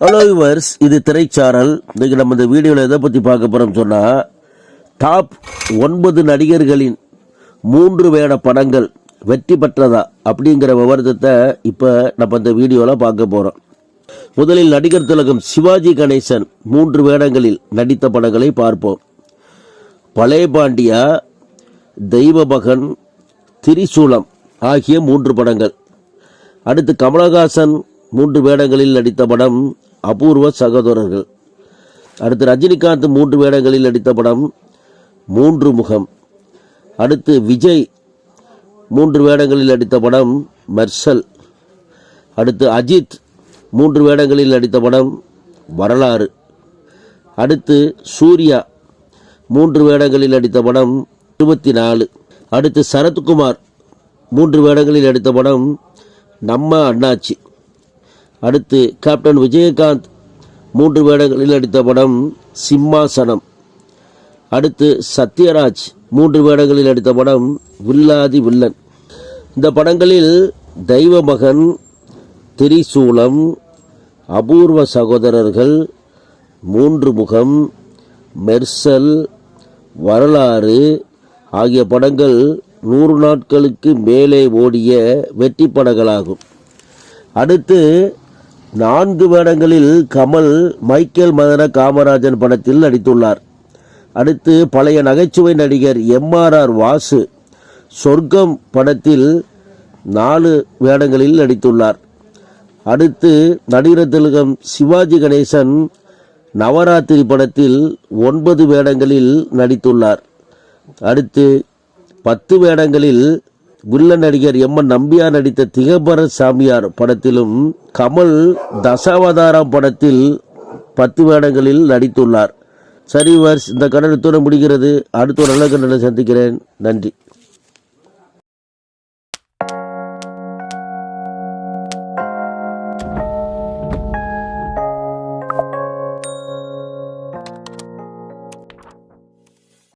Hello yours இது திரைச்சாரல் இன்றைக்கி நம்ம இந்த வீடியோவில் எதை பற்றி பார்க்க போகிறோம் சொன்னால் டாப் ஒன்பது நடிகர்களின் மூன்று வேட படங்கள் வெற்றி பெற்றதா அப்படிங்கிற விவரத்தை இப்போ நம்ம இந்த வீடியோவில் பார்க்க போகிறோம் முதலில் நடிகர் திலகம் சிவாஜி கணேசன் மூன்று வேடங்களில் நடித்த படங்களை பார்ப்போம். பழைய பாண்டியா தெய்வபகன் திரிசூலம் ஆகிய மூன்று படங்கள். அடுத்து கமலஹாசன் மூன்று வேடங்களில் நடித்த படம் அபூர்வ சகோதரர்கள். அடுத்து ரஜினிகாந்த் மூன்று வேடங்களில் நடித்த படம் மூன்று முகம். அடுத்து விஜய் மூன்று வேடங்களில் நடித்த படம் மெர்சல். அடுத்து அஜித் மூன்று வேடங்களில் நடித்த படம் வரலாறு. அடுத்து சூர்யா மூன்று வேடங்களில் நடித்த படம் இருபத்தி நாலு அடுத்து சரத்குமார் மூன்று வேடங்களில் நடித்த படம் நம்ம அண்ணாச்சி. அடுத்து கேப்டன் விஜயகாந்த் மூன்று வேடங்களில் நடித்த படம் சிம்மாசனம். அடுத்து சத்யராஜ் மூன்று வேடங்களில் நடித்த படம் வில்லாதி வில்லன். இந்த படங்களில் தெய்வமகன் திரிசூலம் அபூர்வ சகோதரர்கள் மூன்று முகம் மெர்சல் வரலாறு ஆகிய படங்கள் நூறு நாட்களுக்கு மேலே ஓடிய வெற்றி படங்களாகும். அடுத்து நான்கு வேடங்களில் கமல் மைக்கேல் மதன காமராஜன் படத்தில் நடித்துள்ளார். அடுத்து பழைய நகைச்சுவை நடிகர் எம்ஆர்ஆர் வாசு சொர்க்கம் படத்தில் நாலு வேடங்களில் நடித்துள்ளார். அடுத்து நடிகர் திலகம் சிவாஜி கணேசன் நவராத்திரி படத்தில் ஒன்பது வேடங்களில் நடித்துள்ளார். அடுத்து பத்து வேடங்களில் வில்ல நடிகர் எம் என் நம்பியார் நடித்த திகம்பர சாமியார் படத்திலும் கமல் தசாவதாரம் படத்தில் பத்து வேடங்களில் நடித்துள்ளார். சரி வர்ஸ் இந்த கடனத்தோடு முடிகிறது. அடுத்த ஒரு நல்ல கண்டனை சந்திக்கிறேன். நன்றி.